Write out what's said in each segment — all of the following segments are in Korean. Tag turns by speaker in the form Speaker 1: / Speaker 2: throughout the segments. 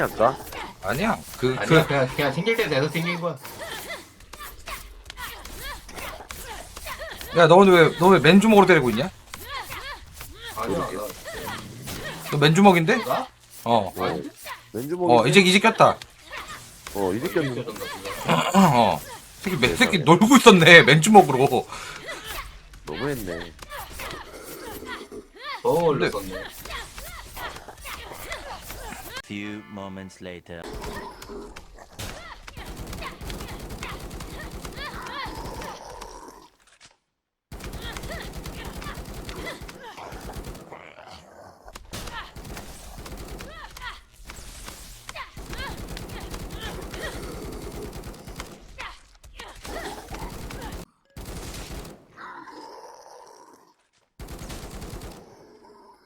Speaker 1: 아까
Speaker 2: 아니야. 그, 그,
Speaker 3: 아니야 그냥 그냥 생길 때 돼서 생긴 거야.
Speaker 2: 야, 너는 왜, 너 왜 맨주먹으로 때리고 있냐?
Speaker 3: 아니야
Speaker 2: 나너 맨주먹인데?
Speaker 3: 내가
Speaker 2: 어.
Speaker 1: 어, 맨주먹이
Speaker 2: 어, 이제, 이제 꼈다.
Speaker 1: 어 이제 꼈는데
Speaker 3: 보다.
Speaker 2: 어. 새끼, 맨, 새끼 놀고 있었네, 맨주먹으로.
Speaker 1: 너무했네
Speaker 3: 더 올렸었네.
Speaker 4: Few moments later.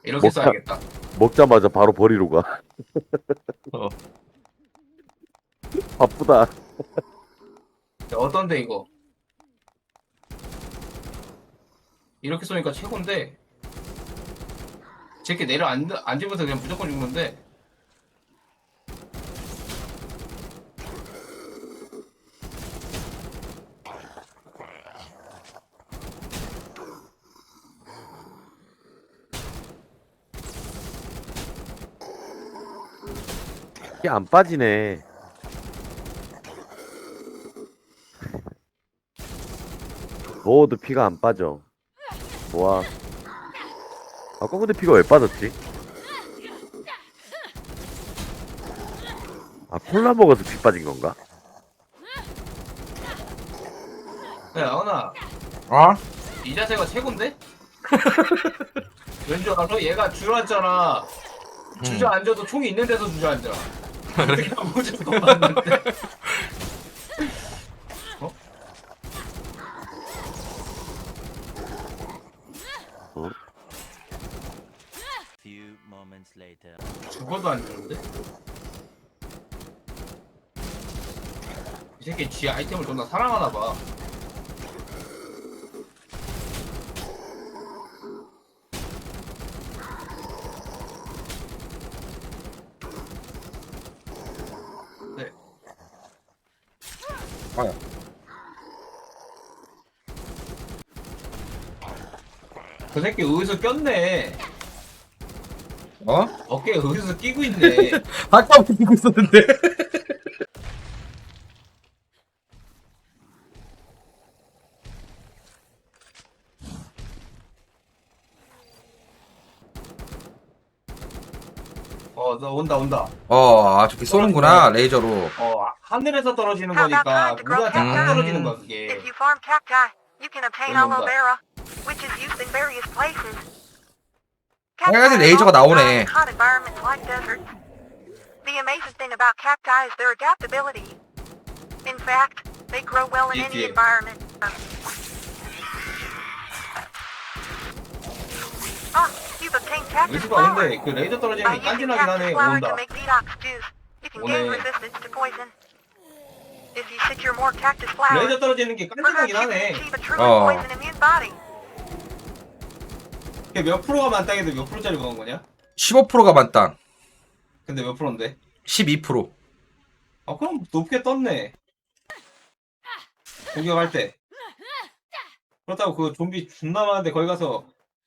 Speaker 3: 이렇게
Speaker 1: 먹자.
Speaker 3: 써야겠다.
Speaker 1: 먹자마자 바로 버리러 가
Speaker 2: 어.
Speaker 1: 바쁘다
Speaker 3: 야, 어떤데 이거? 이렇게 쏘니까 최고인데. 제게 내려 앉, 앉으면서 그냥 무조건 죽는데.
Speaker 1: 이게 안 빠지네 넣어도 피가 안 빠져 좋아 아까 근데 피가 왜 빠졌지? 아 콜라 먹어서 피 빠진 건가?
Speaker 3: 야, 나훈아.
Speaker 2: 어?
Speaker 3: 이 자세가 최고인데? 왠지 알아? 얘가 주저앉잖아. 주저앉아도 총이 있는 데서 주저앉아. 어
Speaker 4: Few moments later.
Speaker 3: 죽어도 안 주는데? 이 새끼 지 아이템을 존나 사랑하나 봐.
Speaker 2: 아,
Speaker 3: 그 새끼 의수 꼈네.
Speaker 2: 어?
Speaker 3: 어깨에 의수 끼고 있네.
Speaker 2: 아까부터 보고 있었는데.
Speaker 3: 어, 너 온다, 온다.
Speaker 2: 어, 아, 저기 쏘는구나, 레이저로.
Speaker 3: 어, 하늘에서 떨어지는 거니까 우리가 딱
Speaker 2: cacti?
Speaker 3: 떨어지는 거야, 그게.
Speaker 5: If you farm cacti, you can obtain aloe vera, which is used in various places.
Speaker 2: 해야지
Speaker 5: Cacti
Speaker 2: 레이저가 나오네.
Speaker 5: hot environments like deserts. The amazing thing about cacti is their adaptability. In fact, they grow well in any
Speaker 3: Yeah.
Speaker 5: environment. Flower.
Speaker 3: 없는데 그 레이저 떨어지는
Speaker 5: By
Speaker 3: 게
Speaker 5: using
Speaker 3: 깐진하긴 하네. 온다. 오네. 레이저 떨어지는 게
Speaker 5: can
Speaker 3: 하네.
Speaker 2: 어.
Speaker 3: 몇 프로가 만땅인데 몇 프로짜리 먹은 거냐?
Speaker 2: 15%가 만땅.
Speaker 3: 근데 몇 프로인데?
Speaker 2: 12%.
Speaker 3: 아 그럼 높게 떴네. 공격할 때. 그렇다고 그 좀비 존나 많은데 거기 가서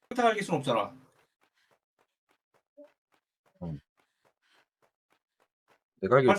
Speaker 3: 평타 갈길 순 없잖아.
Speaker 2: 내가 알기로